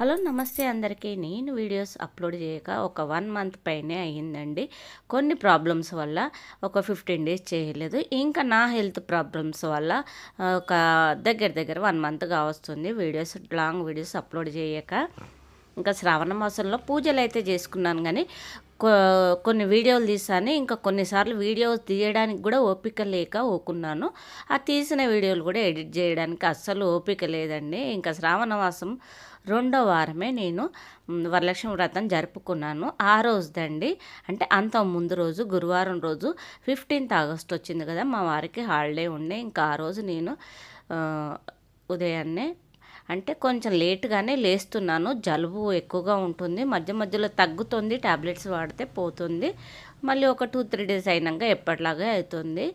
Hello నమస్తే అందరికీ. నేను వీడియోస్ అప్లోడ్ చేయక ఒక వన్ మంత్ పైనే అయ్యిందండి. కొన్ని ప్రాబ్లమ్స్ వల్ల ఒక ఫిఫ్టీన్ డేస్ చేయలేదు. ఇంకా నా హెల్త్ ప్రాబ్లమ్స్ వల్ల ఒక దగ్గర దగ్గర వన్ మంత్గా వస్తుంది వీడియోస్ లాంగ్ వీడియోస్ అప్లోడ్ చేయక. ఇంకా శ్రావణ మాసంలో పూజలు అయితే చేసుకున్నాను కానీ కొన్ని వీడియోలు తీసాను. ఇంకా కొన్నిసార్లు వీడియోస్ తీయడానికి కూడా ఓపిక లేక ఓకున్నాను ఆ తీసిన వీడియోలు కూడా ఎడిట్ చేయడానికి అస్సలు ఓపిక లేదండి. ఇంకా శ్రావణ మాసం రెండో వారమే నేను వరలక్ష్మి వ్రతం జరుపుకున్నాను. ఆ రోజుదండి అంటే అంత ముందు రోజు గురువారం రోజు ఫిఫ్టీన్త్ ఆగస్ట్ వచ్చింది కదా మా వారికి హాలిడే ఉండే ఇంకా ఆ రోజు నేను ఉదయాన్నే అంటే కొంచెం లేట్గానే లేస్తున్నాను. జలుబు ఎక్కువగా ఉంటుంది. మధ్య మధ్యలో తగ్గుతుంది. ట్యాబ్లెట్స్ వాడితే పోతుంది. మళ్ళీ ఒక టూ త్రీ డేస్ అయినాక ఎప్పటిలాగే అవుతుంది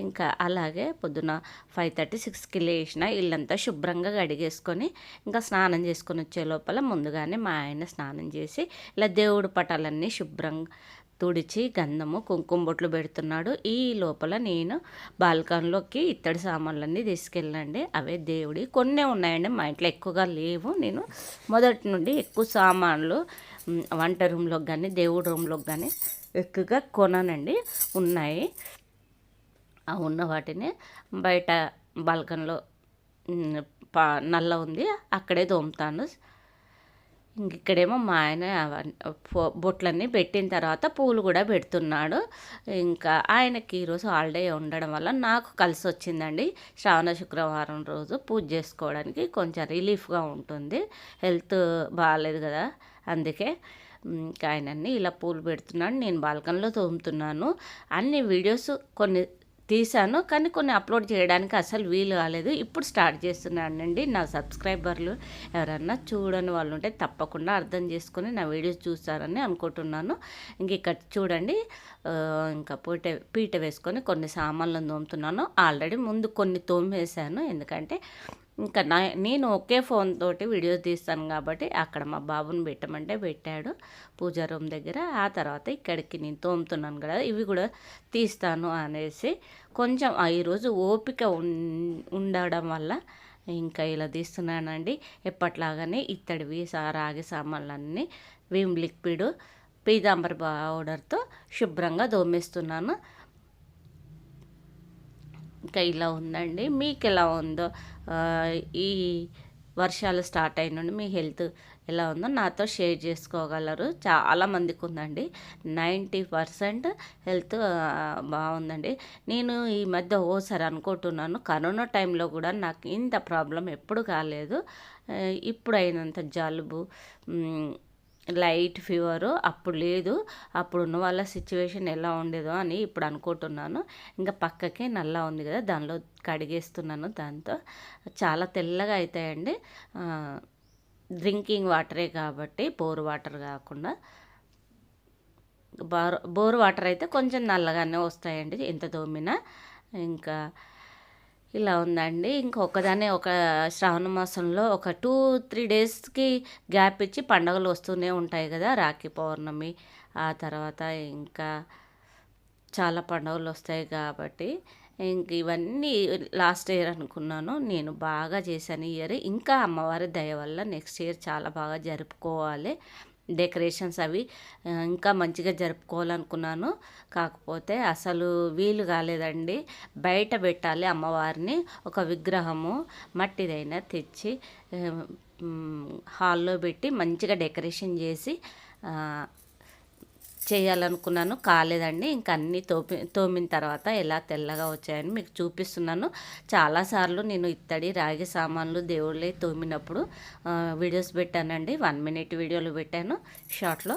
ఇంకా అలాగే పొద్దున ఫైవ్ థర్టీ సిక్స్కి లేచిన ఇల్లంతా శుభ్రంగా గడిగేసుకొని ఇంకా స్నానం చేసుకొని వచ్చే లోపల ముందుగానే మా ఆయన స్నానం చేసి ఇలా దేవుడు పటాలన్నీ శుభ్రంగా తుడిచి గంధము కుంకుమ బొట్లు పెడుతున్నాడు. ఈ లోపల నేను బాల్కన్లోకి ఇత్తడి సామాన్లన్నీ తీసుకెళ్ళండి అవే దేవుడి కొన్ని ఉన్నాయండి. మా ఇంట్లో ఎక్కువగా లేవు. నేను మొదటి నుండి ఎక్కువ సామాన్లు వంట రూమ్లోకి కానీ దేవుడి రూమ్లోకి కానీ ఎక్కువగా కొననండి. ఉన్నాయి. ఆ ఉన్న వాటిని బయట బాల్కన్లో నల్ల ఉంది. అక్కడే తోముతాను. ఇక్కడేమో మా ఆయన బొట్లన్నీ పెట్టిన తర్వాత పూలు కూడా పెడుతున్నాడు. ఇంకా ఆయనకి ఈరోజు హాలిడే ఉండడం వల్ల నాకు కలిసి వచ్చిందండి. శ్రావణ శుక్రవారం రోజు పూజ చేసుకోవడానికి కొంచెం రిలీఫ్గా ఉంటుంది. హెల్త్ బాగాలేదు కదా అందుకే ఇంకా ఆయనన్ని ఇలా పూలు పెడుతున్నాడు. నేను బాల్కన్లో తోముతున్నాను. అన్ని వీడియోస్ కొన్ని తీశాను. కానీ కొన్ని అప్లోడ్ చేయడానికి అసలు వీలు కాలేదు. ఇప్పుడు స్టార్ట్ చేస్తున్నానండి నా సబ్స్క్రైబర్లు. ఎవరన్నా చూడని వాళ్ళు ఉంటే తప్పకుండా అర్థం చేసుకొని నా వీడియోస్ చూస్తారని అనుకుంటున్నాను. ఇంక ఇక్కడ చూడండి. ఇంకా పూట పీట వేసుకొని కొన్ని సామాన్లను తోముతున్నాను ఆల్రెడీ ముందు కొన్ని తోమేశాను. ఎందుకంటే ఇంకా నా నేను ఒకే ఫోన్ తోటి వీడియోస్ తీస్తాను కాబట్టి అక్కడ మా బాబుని పెట్టమంటే పెట్టాడు పూజా రూమ్ దగ్గర. ఆ తర్వాత ఇక్కడికి నేను తోముతున్నాను కదా ఇవి కూడా తీస్తాను అనేసి కొంచెం ఈరోజు ఓపిక ఉండడం వల్ల ఇంకా ఇలా తీస్తున్నానండి. ఎప్పట్లాగానే ఇత్తడివి రాగి సామాన్లన్నీ విమ్ లిక్విడ్ పీతాంబర్ పౌడర్తో శుభ్రంగా దోమేస్తున్నాను ఇంకా ఇలా ఉందండి. మీకు ఎలా ఉందో ఈ వర్షాలు స్టార్ట్ అయిన నుండి మీ హెల్త్ ఎలా ఉందో నాతో షేర్ చేసుకోగలరు. చాలా మందికి ఉందండి. నైంటీ పర్సెంట్ హెల్త్ బాగుందండి. నేను ఈ మధ్య ఓసారి అనుకుంటున్నాను కరోనా టైంలో కూడా నాకు ఇంత ప్రాబ్లం ఎప్పుడు కాలేదు. ఇప్పుడు అయినంత జలుబు లైట్ ఫీవరు అప్పుడు లేదు. అప్పుడు ఉన్న వాళ్ళ సిచ్యువేషన్ ఎలా ఉండేదో అని ఇప్పుడు అనుకుంటున్నాను. ఇంకా పక్కకి నల్లా ఉంది కదా దానిలో కడిగేస్తున్నాను దాంతో. చాలా తెల్లగా అవుతాయండి డ్రింకింగ్ వాటరే కాబట్టి బోర్ వాటర్ కాకుండా. బోర్ బోర్ వాటర్ అయితే కొంచెం నల్లగానే వస్తాయండి ఎంత దోమినా ఇంకా ఇలా ఉందండి. ఇంకొకదాన్ని ఒక శ్రావణ మాసంలో ఒక టూ త్రీ డేస్కి గ్యాప్ ఇచ్చి పండుగలు వస్తూనే ఉంటాయి కదా రాఖీ పౌర్ణమి. ఆ తర్వాత ఇంకా చాలా పండుగలు వస్తాయి కాబట్టి ఇంక ఇవన్నీ లాస్ట్ ఇయర్ అనుకున్నాను. నేను బాగా చేశాను ఇయర్. ఇంకా అమ్మవారి దయ వల్ల నెక్స్ట్ ఇయర్ చాలా బాగా జరుపుకోవాలి. డెకరేషన్స్ అవి ఇంకా మంచిగా జరుపుకోవాలనుకున్నాను. కాకపోతే అసలు వీలు కాలేదండి. బయట పెట్టాలి అమ్మవారిని ఒక విగ్రహము మట్టిదైనా తెచ్చి హాల్లో పెట్టి మంచిగా డెకరేషన్ చేసి చేయాలనుకున్నాను. కాలేదండి. ఇంకా అన్నీ తోపి తోమిన తర్వాత ఎలా తెల్లగా వచ్చాయని మీకు చూపిస్తున్నాను. చాలాసార్లు నేను ఇత్తడి రాగి సామాన్లు దేవుళ్ళే తోమినప్పుడు వీడియోస్ పెట్టానండి. వన్ మినిట్ వీడియోలు పెట్టాను షార్ట్లో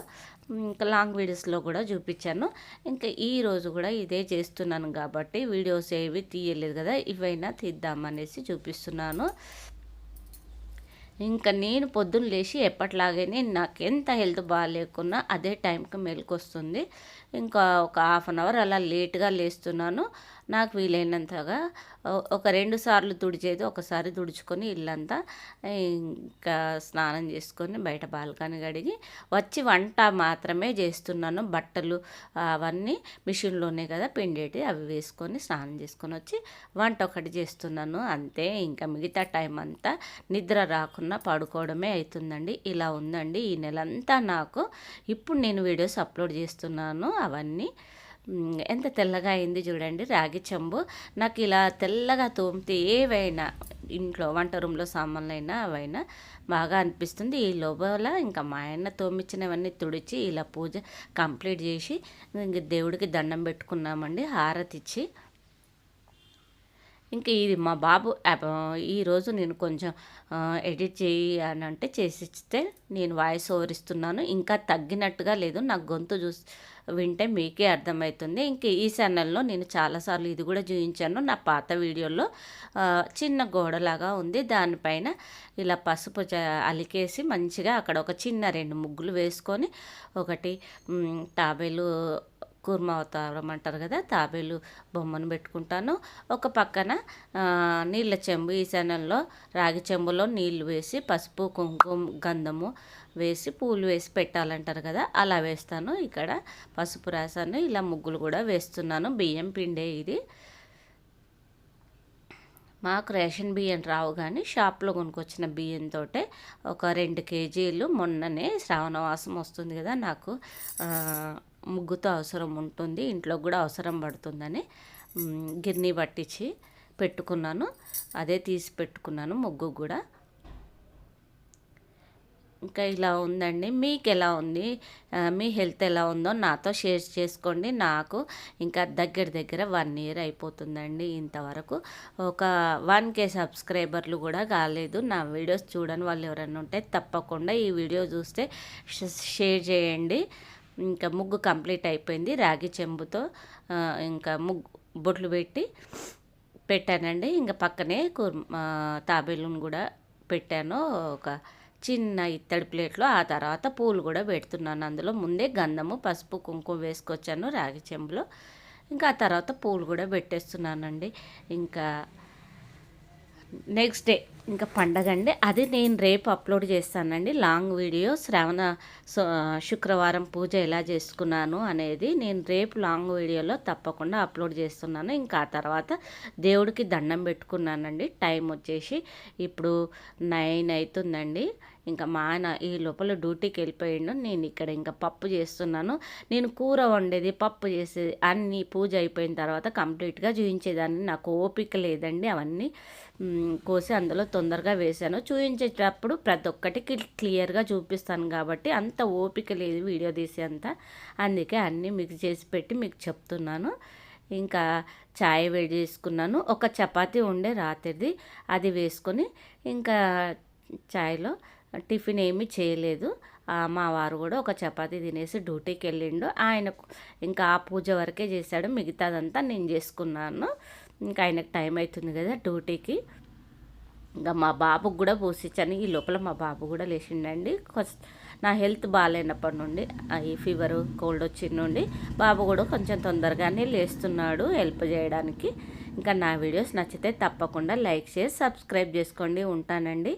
ఇంకా లాంగ్ వీడియోస్లో కూడా చూపించాను. ఇంకా ఈ రోజు కూడా ఇదే చేస్తున్నాను కాబట్టి వీడియోస్ ఏవి తీయలేదు కదా ఇవైనా తీద్దామనేసి చూపిస్తున్నాను. ఇంకా నేను పొద్దున్న లేచి ఎప్పట్లాగానే నాకు ఎంత హెల్త్ బాగాలేకున్నా అదే టైంకి మెలకు వస్తుంది ఇంకా ఒక హాఫ్ అన్ అవర్ అలా లేట్గా లేస్తున్నాను. నాకు వీలైనంతగా ఒక రెండు సార్లు తుడిచేది ఒకసారి తుడుచుకొని ఇల్లంతా ఇంకా స్నానం చేసుకొని బయట బాల్కనీ కడిగి వచ్చి వంట మాత్రమే చేస్తున్నాను. బట్టలు అవన్నీ మిషన్లోనే కదా పిండేటి అవి వేసుకొని స్నానం చేసుకొని వచ్చి వంట ఒకటి చేస్తున్నాను. అంతే ఇంకా మిగతా టైం అంతా నిద్ర రాకుండా లేకుండా పడుకోవడమే అవుతుందండి. ఇలా ఉందండి. ఈ నెలంతా నాకు ఇప్పుడు నేను వీడియోస్ అప్లోడ్ చేస్తున్నాను అవన్నీ. ఎంత తెల్లగా అయింది చూడండి. రాగి చెంబు. నాకు ఇలా తెల్లగా తోమితే ఏవైనా ఇంట్లో వంట రూమ్లో సామాన్లైనా అవైనా బాగా అనిపిస్తుంది. ఈ లోపల ఇంకా మా ఆయన తోమిచ్చినవన్నీ తుడిచి ఇలా పూజ కంప్లీట్ చేసి ఇంక దేవుడికి దండం పెట్టుకున్నామండి. హారతి ఇచ్చి ఇంకా ఇది మా బాబు ఈరోజు నేను కొంచెం ఎడిట్ చేయి అని అంటే చేసి ఇస్తే నేను వాయిస్ ఓవర్ ఇస్తున్నాను. ఇంకా తగ్గినట్టుగా లేదు. నా గొంతు చూసి వింటే మీకే అర్థమవుతుంది. ఇంక ఈ ఛానల్లో నేను చాలాసార్లు ఇది కూడా చూపించాను నా పాత వీడియోలో చిన్న గోడలాగా ఉంది. దానిపైన ఇలా పసుపు చ- అలికేసి మంచిగా అక్కడ ఒక చిన్న రెండు ముగ్గులు వేసుకొని ఒకటి తాబేలు కూర్మ అవతారం అంటారు కదా తాబేలు బొమ్మను పెట్టుకుంటాను. ఒక పక్కన నీళ్ళ చెంబు ఈ రాగి చెంబులో నీళ్ళు వేసి పసుపు కుంకుమ గంధము వేసి పూలు వేసి పెట్టాలంటారు కదా అలా వేస్తాను. ఇక్కడ పసుపు రాసాను ఇలా ముగ్గులు కూడా వేస్తున్నాను. బియ్యం పిండే ఇది. మాకు రేషన్ బియ్యం రావు కానీ షాప్లో కొనుక్కొచ్చిన బియ్యంతో ఒక రెండు కేజీలు మొన్ననే శ్రావణవాసం వస్తుంది కదా నాకు ముగ్గుతో అవసరం ఉంటుంది ఇంట్లో కూడా అవసరం పడుతుందని గిన్నె గిర్నీ పట్టించి పెట్టుకున్నాను. అదే తీసి పెట్టుకున్నాను ముగ్గు కూడా. ఇంకా ఇలా ఉందండి. మీకు ఎలా ఉంది? మీ హెల్త్ ఎలా ఉందో నాతో షేర్ చేసుకోండి. నాకు ఇంకా దగ్గర దగ్గర వన్ ఇయర్ అయిపోతుందండి ఇంతవరకు. ఒక వన్ కే సబ్స్క్రైబర్లు కూడా కాలేదు. నా వీడియోస్ చూడని వాళ్ళు ఎవరైనా ఉంటే తప్పకుండా ఈ వీడియో చూస్తే షేర్ చేయండి. ఇంకా ముగ్గు కంప్లీట్ అయిపోయింది రాగి చెంబుతో ఇంకా ముగ్గు బొట్లు పెట్టి పెట్టానండి. ఇంకా పక్కనే కుర్మ తాబేలును కూడా పెట్టాను. ఒక చిన్న ఇత్తడి ప్లేట్లో ఆ తర్వాత పూలు కూడా పెడుతున్నాను. అందులో ముందే గంధము పసుపు కుంకుమ వేసుకొచ్చాను రాగి చెంబులో. ఇంకా ఆ తర్వాత పూలు కూడా పెట్టేస్తున్నానండి. ఇంకా నెక్స్ట్ డే ఇంకా పండగ అండి. అది నేను రేపు అప్లోడ్ చేస్తానండి. Long video. శ్రావణ సో- శుక్రవారం పూజ ఎలా చేసుకున్నాను అనేది నేను రేపు లాంగ్ వీడియోలో తప్పకుండా అప్లోడ్ చేస్తున్నాను. ఇంకా ఆ తర్వాత దేవుడికి దండం పెట్టుకున్నానండి. టైం వచ్చేసి ఇప్పుడు నైన్ అవుతుందండి. ఇంకా మా ఆయన ఈ లోపల డ్యూటీకి వెళ్ళిపోయిండు. నేను ఇక్కడ ఇంకా పప్పు చేస్తున్నాను. నేను కూర వండేది పప్పు చేసేది అన్ని పూజ అయిపోయిన తర్వాత కంప్లీట్గా చూపించేదాన్ని నాకు ఓపిక లేదండి. అవన్నీ కోసి అందులో తొందరగా వేశాను. చూపించేటప్పుడు ప్రతి ఒక్కటి క్లియర్గా చూపిస్తాను కాబట్టి అంత ఓపిక లేదు వీడియో తీసేంత. అందుకే అన్నీ మిక్స్ చేసి పెట్టి మీకు చెప్తున్నాను. ఇంకా చాయ్ వేడి చేసుకున్నాను. ఒక చపాతి ఉండే రాత్రిది. అది వేసుకొని ఇంకా చాయ్లో టిఫిన్ ఏమీ చేయలేదు. మా వారు కూడా ఒక చపాతి తినేసి డ్యూటీకి వెళ్ళిండు. ఆయన ఇంకా ఆ పూజ వరకే చేశాడు. మిగతాదంతా నేను చేసుకున్నాను. ఇంకా ఆయనకు టైం అవుతుంది కదా డ్యూటీకి. ఇంకా మా బాబుకు కూడా పోసిచ్చాను. ఈ లోపల మా బాబు కూడా లేచిండండి. నా హెల్త్ బాగాలేనప్పటి నుండి ఆ ఈ ఫీవర్ కోల్డ్ వచ్చిన నుండి బాబు కూడా కొంచెం తొందరగానే లేస్తున్నాడు హెల్ప్ చేయడానికి. ఇంకా నా వీడియోస్ నచ్చితే తప్పకుండా లైక్ చేసి సబ్స్క్రైబ్ చేసుకోండి. ఉంటానండి.